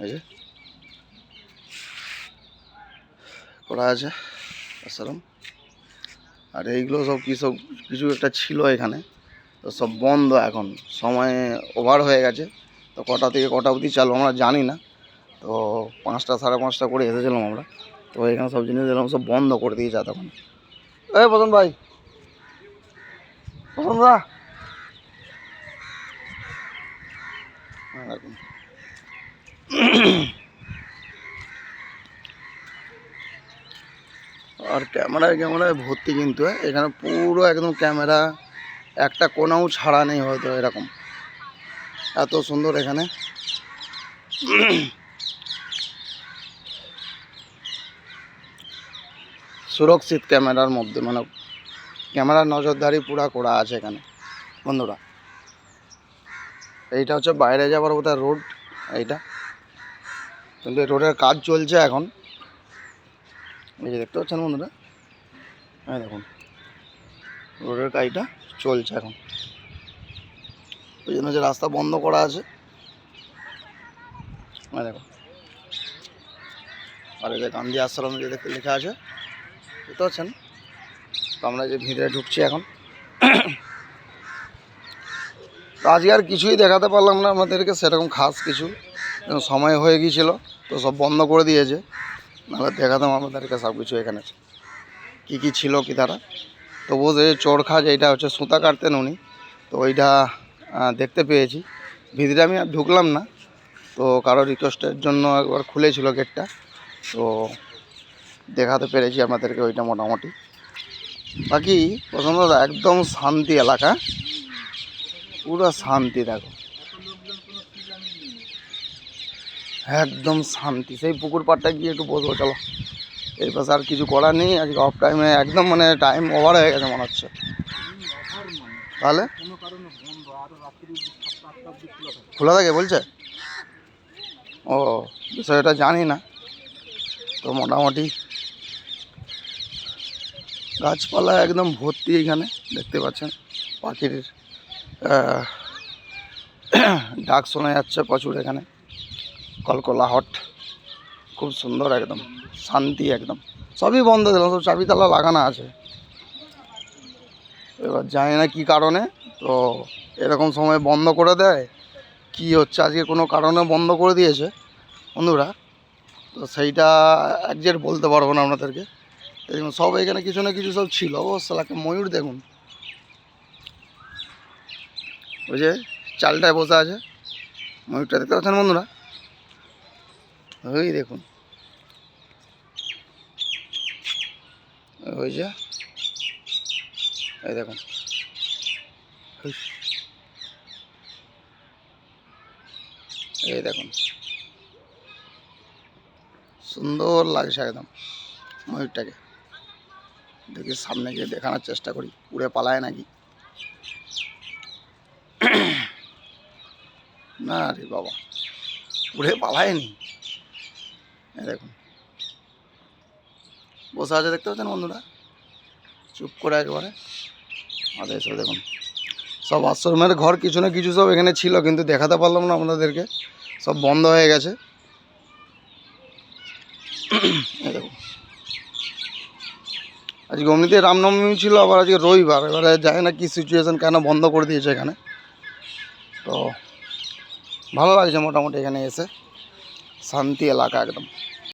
এই যে। করা আছে আসসালাম। আর এইগুলো সব কী সব কিছু একটা ছিল এখানে তো সব বন্ধ এখন। সময় ওভার হয়ে গেছে তো কটা থেকে কটা অবধি চালু আমরা জানি না। তো পাঁচটা সাড়ে পাঁচটা করে এসেছিলাম আমরা। তো এখানে সব জিনিস এরকম সব বন্ধ করে দিয়েছে তখন। এই বসন্ত ভাই বসন্ত দা। হ্যাঁ, আর ক্যামেরায় ক্যামেরায় ভর্তি কিন্তু হ্যাঁ। এখানে পুরো একদম ক্যামেরা, একটা কোনাও ছাড়া নেই হয়তো এরকম। এত সুন্দর এখানে। সুরক্ষিত ক্যামেরার মধ্যে মানে ক্যামেরার নজরদারি পুরা করা আছে এখানে, বন্ধুরা। এইটা হচ্ছে বাইরে যাওয়ার বোধহয় রোড এইটা। কিন্তু রোডের কাজ চলছে এখন। এই যে দেখতে পাচ্ছেন বন্ধুরা? হ্যাঁ দেখুন। রোডের কাজটা চলছে এখন। ওই জন্য যে রাস্তা বন্ধ করা আছে। হ্যাঁ দেখো আর এই যে গান্ধী আশ্রম যে দেখতে লেখা আছে বুঝতে পারছেন তো আমরা যে ভিতরে ঢুকছি এখন। তো আজকে আর কিছুই দেখাতে পারলাম না আমাদেরকে, সেরকম খাস কিছু। সময় হয়ে গিয়েছিল, তো সব বন্ধ করে দিয়েছে। নাহলে দেখাতাম আমাদেরকে সব কিছু এখানে কী কী ছিল কি তারা? তবুও যে চোরখা যেটা হচ্ছে সুতা কাটতেন উনি। তো ওইটা দেখতে পেয়েছি। ভিতরে আমি আর ঢুকলাম না। তো কারও রিকোয়েস্টের জন্য একবার খুলেছিল গেটটা তো দেখাতে পেরেছি আমাদেরকে ওইটা মোটামুটি। বাকি পছন্দ একদম শান্তি এলাকা। পুরো শান্তি দেখো। একদম শান্তি। সেই পুকুর পাড়টা গিয়ে একটু বসবো, চলো। এই পাশে আর কিছু করার নেই, আজকে অফ টাইমে একদম মানে টাইম ওভার হয়ে গেছে মনে হচ্ছে। তাহলে? খোলা থাকে বলছে? ও বিষয়টা জানি না। তো মোটামুটি গাছপালা একদম ভর্তি এখানে, দেখতে পাচ্ছেন পাখির ডাক শোনা যাচ্ছে প্রচুর এখানে। কলকলাহট খুব সুন্দর একদম, শান্তি একদম। সবই বন্ধ দিলাম সব চাবি তালা লাগানো আছে। এবার জানি না কী কারণে, তো এরকম সময় বন্ধ করে দেয়। কি হচ্ছে? আজকে কোনো কারণে বন্ধ করে দিয়েছে বন্ধুরা। তো সেইটা একজেট বলতে পারব না আপনাদেরকে। দেখুন সব এখানে কিছু না কিছু সব ছিল। ও সালাকে ময়ূর দেখুন। ওই যে চালটায় বসে আছে। ময়ূরটা দেখতে পাচ্ছেন বন্ধুরা? ওই দেখুন। ওই যে। এই দেখুন। এই দেখুন। সুন্দর লাগছে একদম ময়ূরটাকে। দেখি সামনে গিয়ে দেখানোর চেষ্টা করি, উড়ে পালায় নাকি? না রে বাবা, উড়ে পালায়নি। দেখুন। বসে আছে দেখতে পাচ্ছেন বন্ধুরা? চুপ করে একবারে। আর এসে দেখুন, সব আশ্রমের ঘর কিছু না কিছু সব এখানে ছিল, কিন্তু দেখাতে পারলাম না আপনাদেরকে। সব বন্ধ হয়ে গেছে। দেখুন। আজকে অমনিতে রামনবমী ছিল, আবার আজকে রবিবার। এবারে যায় না কি সিচুয়েশন কেন বন্ধ করে দিয়েছে এখানে? তো, ভালো লাগছে মোটামুটি এখানে এসে। শান্তি এলাকা একদম।